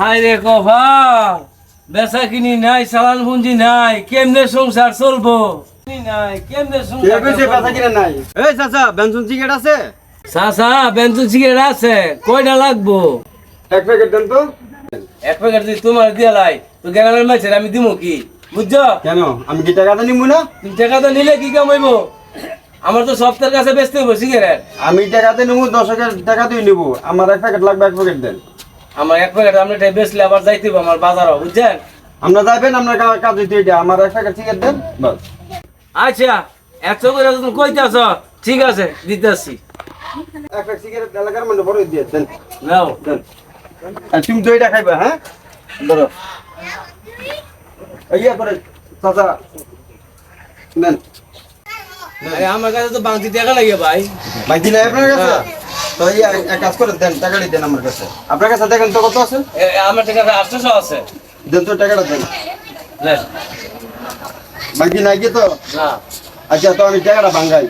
হায় রে কফা বেচা কিনি নাই চালান পুঞ্জি নাই কেমনে সংসার চলবো? নাই কেমনে সংসার নাই? এই চাচা বেনসন সিগারেট আছে? চাচা বেঞ্চু সিগারেট আছে কয়টা লাগবো? এক প্যাকেট দেন তো। এক প্যাকেট যদি তোমার দিয়ে লাই তো গ্রামের মাছের আমি দিমু কি? বুঝছ? কেন? আমি কি টাকাটা নিব না? তুমি টাকা তো নিলে কি কামাইবো আমার তো সপ্তাহের কাছে বেচতে হইব সিগারেট আমি টাকাতে নেব দশ হাজার টাকাতেই নিবো। আমার এক প্যাকেট লাগবে এক প্যাকেট দেন। আমার এক প্যাকেট আপনি এটাই বেচলে আবার যাইতে হইব আমার বাজারও বুঝছেন? আপনার যাবেন আপনার কাজ হইতে এটা আমার এক প্যাকেট সিগারেট দেন। বাস আচ্ছা এত করে তুমি কইতাছ? ঠিক আছে দিতেছি। এক প্যাকেট সিগারেট এলাকার বড় দিয়ে দেন। নাও। দেন। আর তুমি তো এটা খাইবা হ্যাঁ? ধরো। ইয়া করে চাচা আমার কাছে তো বাংতি টাকা লাগে ভাই। মাইতি নাই আপনার কাছে? তো এক কাজ করে দেন টাকাটি দেন আমার কাছে। আপনার কাছে দেখেন তো কত আছে? আমার টাকা আটশোশো আছে। দেন তো টাকাটা দেন। নেন। বাকি নাই কি তো? আচ্ছা তো আমি টাকাটা ভাঙ্গাই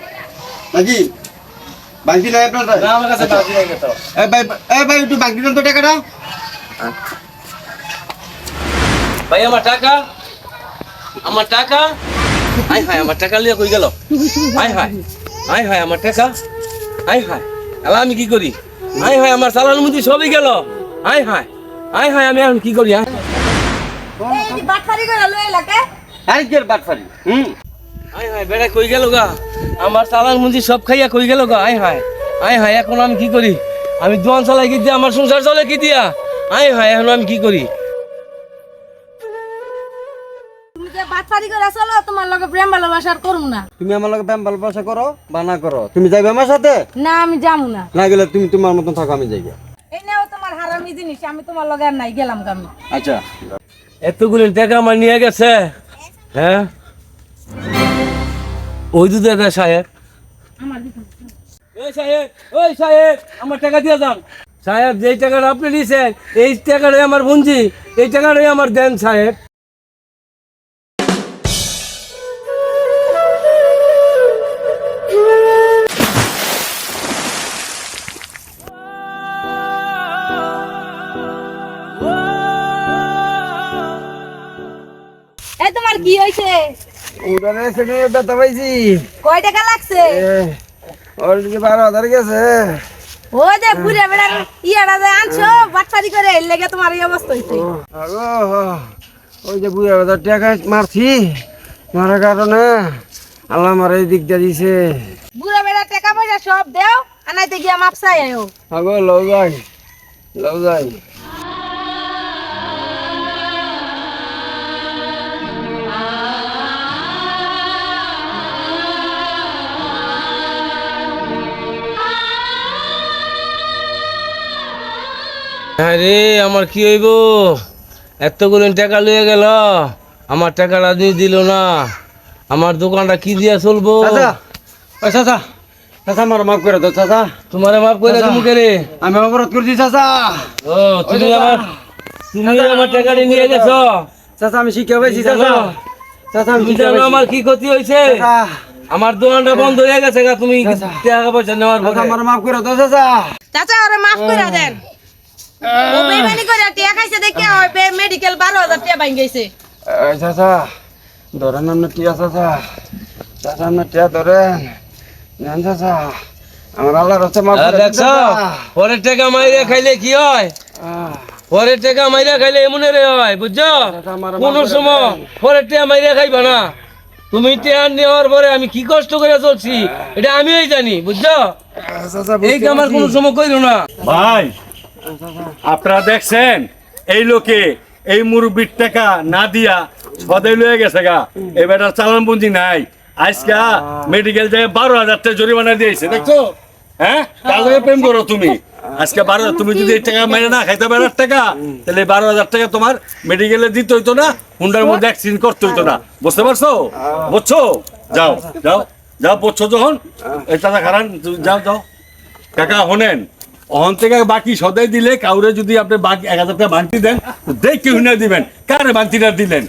নাকি? বাকি নাই আপনার এই ভাই এই ভাই একটু বাকি দেন তো টাকাটা। ভাই আমার টাকা? আমার টাকা? হাই হাই আমার টাকা লিয়ে কই গেল? হাই হাই হাই হাই আমার টাকা? হাই হাই। এলা আমি কি করি? হাই হাই আমার চালান মুদি সবই গেল। হাই হাই হাই হাই আমি এখন কি করি বাটফারি হুম। বেড়া কই গেল গা? আমার চালান মুদি সব খাইয়া কই গেল গা? হাই হাই হাই হাই এখন আমি কি করি? আমি দোয়ান চালাই কি দিয়া আমার সংসার চলে কি দিয়া? হাই এখন আমি কি করি? বাটফারি করে চলো তোমার লগে প্রেম ভালোবাসার করুম না। তুমি আমার লগে ব্যায়াম ভালোবাসা করো বা না করো তুমি যাইবে আমার সাথে? না আমি যামু না। না গেলে তুমি তোমার মতন থাকো আমি যাইবে। এই নাও তোমার হারামি জিনিস আমি তোমার লগে আর নাই গেলাম কামি আচ্ছা। এতগুলি টাকা আমার নিয়ে গেছে। হ্যাঁ? ওই দুধ দাদা সাহেব। আমার ওই সাহেব ওই সাহেব আমার টাকা দিয়ে যান সাহেব যেই টাকাটা আপনি নিয়েছেন এই টাকাটাই আমার বুঞ্জি এই টাকাটাই আমার দেন সাহেব। তোমার কি হইছে? উড়ানে সেখানে ব্যথা পাইছি। কয় টাকা লাগছে? অলরেডি বারো হাজার গেছে। ও যে ঘুরে বেড়ার ইয়াটা যে আনছো বাটফারি করে এর লেগে তোমার এই অবস্থা হইছে। ওই যে বুড়া হাজার টাকা মারছি। মারার কারণে আল্লাহ আমার এই দিক দিয়ে দিছে। ঘুরে বেড়া টাকা পয়সা সব দেও আনাইতে গিয়া মাপ চাই আয়ো। আগো লও যাই লও যাই। আরে আমার কি হইব? এতগুলো টাকা লইয়া গেল আমার টাকাটা দিয়ে দিল না। আমার দোকানটা কি দিয়া চলবো? চাচা ওই চাচা চাচা আমার মাফ করে দাও চাচা। তোমারে মাফ করে তুমি কেরে আমি অপরাধ করছি চাচা। ও তুমি আমার তুমি আমার টাকাটা নিয়ে গেছো। চাচা। আমি পাইছি চাচা। চাচা আমি জানো আমার কি ক্ষতি হয়েছে? আমার দোকানটা বন্ধ হয়ে গেছে গা তুমি। টাকা পয়সা নেওয়ার আমার মাফ করে দাও চাচা। চাচা ওরে মাফ করে দেন ও বেমানি করে টিয়া খাইছে দেখে ওই মেডিকেল বারো হাজার টিয়া বাইন গেছে। চাচা ধরেন আপনার টিয়া চাচা। চাচা আপনার টিয়া ধরেন। নেন চাচা আমার আল্লাহর হচ্ছে মাফ করে দিন, পরের টাকা মাইরে খাইলে কি হয়? পরের টাকা মাইরা খাইলে এমনে রে হয় বুঝছ? কোন সময় পরের টাকা মাইরা খাইবা না। তুমি টাকা নেওয়ার পরে আমি কি কষ্ট করে চলছি এটা আমিই জানি বুঝছ? এই বুঝতে আমার কোনো সময় কইরো না। ভাই আপনারা দেখছেন এই লোকে এই মুরব্বীর টাকা না দিয়া সদাই লয়ে গেছে গা। এবার চালান পুঁজি নাই। আজকা মেডিকেল যায় বারো হাজার টাকা জরিমানা দিয়েছে দেখছ? হ্যাঁ? তার প্রেম করো তুমি। আজকে বারো তুমি যদি এই টাকা মেরে না খাইতে পারো টাকা তাহলে বারো হাজার টাকা তোমার মেডিকেলে দিতে হইতো না হুন্ডার মধ্যে অ্যাক্সিডেন্ট করতে হইতো না। বুঝতে পারছ? বুঝছ? যাও যাও যাও বুঝছ যখন? এই টাকা খারান যাও যাও। কাকা হনেন অহন থেকে বাকি সদাই দিলে কাউরে যদি আপনি বাকি এক হাজার টাকা বাড়তি দেন দেখ কেউ না দিবেন। কারে বান্তিটা দিলেন?